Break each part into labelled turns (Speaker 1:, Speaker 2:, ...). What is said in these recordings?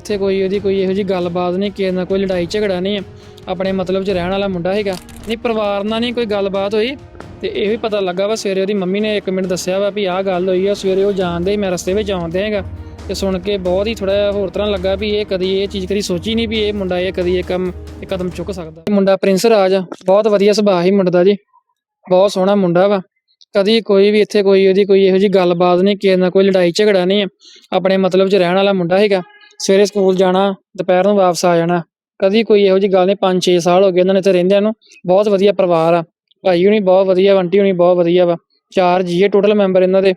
Speaker 1: ਇੱਥੇ ਕੋਈ ਉਹਦੀ ਕੋਈ ਇਹੋ ਜੀ ਗੱਲਬਾਤ ਨਹੀਂ, ਕਿਸੇ ਨਾਲ ਕੋਈ ਲੜਾਈ ਝਗੜਾ ਨਹੀਂ ਹੈ। ਆਪਣੇ ਮਤਲਬ 'ਚ ਰਹਿਣ ਵਾਲਾ ਮੁੰਡਾ ਹੈਗਾ ਨਹੀਂ, ਪਰਿਵਾਰ ਨਾਲ ਨਹੀਂ ਕੋਈ ਗੱਲਬਾਤ ਹੋਈ। ਤੇ ਇਹ ਵੀ ਪਤਾ ਲੱਗਾ ਵਾ, ਸਵੇਰੇ ਉਹਦੀ ਮੰਮੀ ਨੇ 1 ਮਿੰਟ ਦੱਸਿਆ ਵਾ ਵੀ ਆਹ ਗੱਲ ਹੋਈ ਆ, ਸਵੇਰੇ ਉਹ ਜਾਣਦੇ ਮੈਂ ਰਸਤੇ ਵਿੱਚ ਆਉਂਦੇ ਹੈਗਾ ਤੇ ਸੁਣ ਕੇ ਬਹੁਤ ਹੀ ਥੋੜਾ ਹੋਰ ਤਰ੍ਹਾਂ ਲੱਗਾ ਵੀ ਇਹ ਕਦੀ ਇਹ ਚੀਜ਼ ਕਦੀ ਸੋਚੀ ਨਹੀਂ ਵੀ ਇਹ ਮੁੰਡਾ ਇਹ ਕਦੀ ਇਹ ਕੰਮ, ਇਹ ਕਦਮ ਚੁੱਕ ਸਕਦਾ। ਮੁੰਡਾ ਪ੍ਰਿੰਸ ਰਾਜ ਆ। ਬਹੁਤ ਵਧੀਆ ਸੁਭਾਅ ਹੀ ਮੁੰਡਾ ਦਾ ਜੀ। ਬਹੁਤ ਸੋਹਣਾ ਮੁੰਡਾ ਵਾ। ਕਦੀ ਕੋਈ ਵੀ ਇੱਥੇ ਕੋਈ ਉਹਦੀ ਕੋਈ ਇਹੋ ਜੀ ਗੱਲਬਾਤ ਨਹੀਂ, ਕਿਸੇ ਨਾਲ ਕੋਈ ਲੜਾਈ ਝਗੜਾ ਨਹੀਂ ਹੈ। ਆਪਣੇ ਮਤਲਬ 'ਚ ਰਹਿਣ ਵਾਲਾ ਮੁੰਡਾ ਹੈਗਾ ਸਵੇਰੇ ਸਕੂਲ ਜਾਣਾ ਦੁਪਹਿਰ ਨੂੰ ਵਾਪਸ ਆ ਜਾਣਾ। ਕਦੀ ਕੋਈ ਇਹੋ ਜੀ ਗੱਲ ਨਹੀਂ 5-6 ਸਾਲ ਹੋ ਗਏ ਉਹਨਾਂ ਨੇ ਇੱਥੇ ਰਹਿੰਦਿਆਂ ਨੂੰ। ਬਹੁਤ ਵਧੀਆ ਪਰਿਵਾਰ ਆ। ਭਾਈ ਹੁਣੀ ਬਹੁਤ ਵਧੀਆ ਆਂਟੀ ਹੁਣੀ ਬਹੁਤ ਵਧੀਆ ਵਾ। ਚਾਰ ਜੀ ਟੋਟਲ ਮੈਂਬਰ ਇਹਨਾਂ ਦੇ।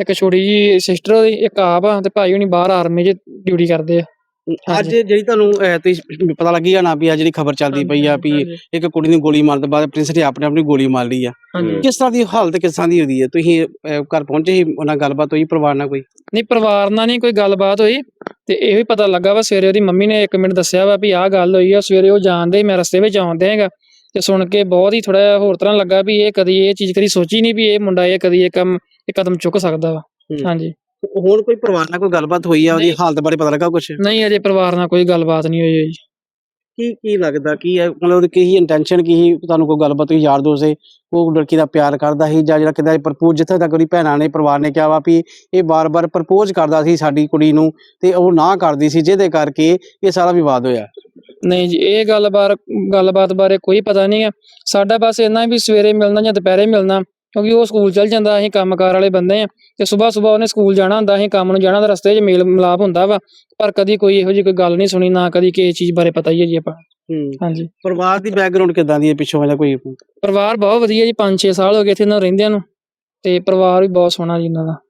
Speaker 1: ਇੱਕ ਛੋਟੀ ਜੀ ਸਿਸਟਰ ਉਹਦੀ ਇੱਕ ਆਪ ਆ ਤੇ ਭਾਈ ਹੁਣੀ ਬਾਹਰ ਆਰਮੀ 'ਚ ਡਿਊਟੀ ਕਰਦੇ ਆ।
Speaker 2: ਅੱਜ ਜਿਹੜੀ ਤੁਹਾਨੂੰ ਅਹ, ਤੁਸੀਂ ਪਤਾ ਲੱਗੀ ਆ ਨਾ ਵੀ ਆ ਜਿਹੜੀ ਖਬਰ ਚੱਲਦੀ ਪਈ ਆ ਵੀ ਇੱਕ ਕੁੜੀ ਨੂੰ ਗੋਲੀ ਮਾਰਨ ਤੋਂ ਬਾਅਦ ਪ੍ਰਿੰਸ ਨੇ ਆਪਣੇ ਆਪ ਨੂੰ ਗੋਲੀ ਮਾਰ ਲਈ ਆ।
Speaker 1: ਹਾਂਜੀ।
Speaker 2: ਕਿਸ ਤਰ੍ਹਾਂ ਦੀ ਹਾਲਤ ਕਿਸ ਤਰ੍ਹਾਂ ਦੀ ਹੁੰਦੀ ਹੈ ਤੁਸੀਂ ਅਹ, ਘਰ ਪਹੁੰਚੇ ਸੀ ਉਹਨਾਂ ਗੱਲਬਾਤ ਹੋਈ ਪਰਿਵਾਰ ਨਾਲ ਕੋਈ?
Speaker 1: ਨਹੀਂ ਪਰਿਵਾਰ ਨਾਲ ਨਹੀਂ ਕੋਈ ਗੱਲਬਾਤ ਹੋਈ। ਤੇ ਇਹ ਵੀ ਪਤਾ ਲੱਗਾ ਵਾ ਸਵੇਰੇ ਉਹਦੀ ਮੰਮੀ ਨੇ 1 ਮਿੰਟ ਦੱਸਿਆ ਵਾ ਵੀ ਆਹ ਗੱਲ ਹੋਈ ਆ ਸਵੇਰੇ ਉਹ ਜਾਣਦੇ ਮੈਂ ਰਸਤੇ ਵਿੱਚ ਆਉਂਦੇ ਹੈਗਾ ਤੇ ਸੁਣ ਕੇ ਬਹੁਤ ਹੀ ਥੋੜਾ ਹੋਰ ਤਰ੍ਹਾਂ ਲੱਗਾ ਵੀ ਇਹ ਕਦੀ ਇਹ ਚੀਜ਼ ਕਦੀ ਸੋਚੀ ਨਹੀਂ ਵੀ ਇਹ ਮੁੰਡਾ ਇਹ ਕਦੀ ਇਹ ਕੰਮ ਇਹ ਕਦਮ ਚੁੱਕ ਸਕਦਾ ਵਾ। ਹਾਂਜੀ
Speaker 2: ਹੁਣ ਕੋਈ ਪਰਿਵਾਰ ਨਾਲ ਕੋਈ ਗੱਲਬਾਤ ਹੋਈ ਆ ਉਹਦੀ। ਹਾਲਤ ਬਾਰੇ ਪਤਾ ਲੱਗਾ ਕੁਝ
Speaker 1: ਨਹੀਂ ਅਜੇ ਪਰਿਵਾਰ ਨਾਲ ਕੋਈ ਗੱਲਬਾਤ ਨਹੀਂ ਹੋਈ ਜੀ
Speaker 2: ਕੀ ਕੀ ਲੱਗਦਾ, ਕੀ ਹੈ? ਮਤਲਬ ਉਹਦੀ ਕੀ ਇੰਟੈਂਸ਼ਨ ਕੀ ਸੀ? ਤੁਹਾਨੂੰ ਕੋਈ ਗੱਲਬਾਤ ਹੋਈ ਯਾਰ ਦੋਸਤ ਸੀ? ਉਹ ਲੜਕੀ ਦਾ ਪਿਆਰ ਕਰਦਾ ਸੀ ਜਾਂ ਜਿਹੜਾ ਕਿਦਾਂ ਪ੍ਰਪੋਜ਼, ਜਿੱਥੇ ਤੱਕ ਉਹਦੀ ਭੈਣਾਂ ਨੇ, ਪਰਿਵਾਰ ਨੇ ਕਿਹਾ ਵਾ ਵੀ ਇਹ ਬਾਰ-ਬਾਰ ਪ੍ਰਪੋਜ਼ ਕਰਦਾ ਸੀ ਸਾਡੀ ਕੁੜੀ ਨੂੰ ਤੇ ਉਹ ਨਾ ਕਰਦੀ ਸੀ, ਜਿਹਦੇ ਕਰਕੇ ਇਹ ਸਾਰਾ ਵਿਵਾਦ ਹੋਇਆ।
Speaker 1: ਨਹੀਂ ਜੀ, ਇਹ ਗੱਲਬਾਤ ਗੱਲਬਾਤ ਬਾਰੇ ਕੋਈ ਪਤਾ ਨਹੀਂ ਆ। ਸਾਡਾ ਬਸ ਇੰਨਾ ਵੀ ਸਵੇਰੇ ਮਿਲਣਾ ਜਾਂ ਦੁਪਹਿਰੇ ਮਿਲਣਾ। ਕਿਉਂਕਿ ਉਹ ਸਕੂਲ ਚਲ ਜਾਂਦਾ ਅਸੀਂ ਕੰਮਕਾਰ ਵਾਲੇ ਬੰਦੇ ਆ ਤੇ ਸਵੇਰ ਸਵੇਰ ਉਹਨੇ ਸਕੂਲ ਜਾਣਾ ਹੁੰਦਾ ਅਸੀਂ ਕੰਮ ਨੂੰ ਜਾਣਾ ਤਾਂ ਰਸਤੇ 'ਚ ਮੇਲ ਮਿਲਾਪ ਹੁੰਦਾ ਵਾ ਪਰ ਕਦੀ ਕੋਈ ਇਹੋ ਜਿਹੀ ਕੋਈ ਗੱਲ ਨਹੀਂ ਸੁਣੀ ਨਾ ਕਦੀ ਕਿਸੇ ਚੀਜ਼ ਬਾਰੇ ਪਤਾ ਹੀ ਹੈ ਜੀ ਆਪਾਂ ਹਾਂਜੀ।
Speaker 2: ਪਰਿਵਾਰ ਦੀ ਬੈਕਗ੍ਰਾਉਂਡ ਕਿਦਾਂ ਦੀ ਹੈ ਪਿੱਛੋਂ ਇਹਦਾ ਕੋਈ?
Speaker 1: ਪਰਿਵਾਰ ਬਹੁਤ ਵਧੀਆ ਜੀ 5-6 ਸਾਲ ਹੋ ਗਏ ਇੱਥੇ ਇਹਨਾਂ ਰਹਿੰਦਿਆਂ ਨੂੰ ਤੇ ਪਰਿਵਾਰ ਵੀ ਬਹੁਤ ਸੋਹਣਾ ਜੀ ਇਹਨਾਂ ਦਾ।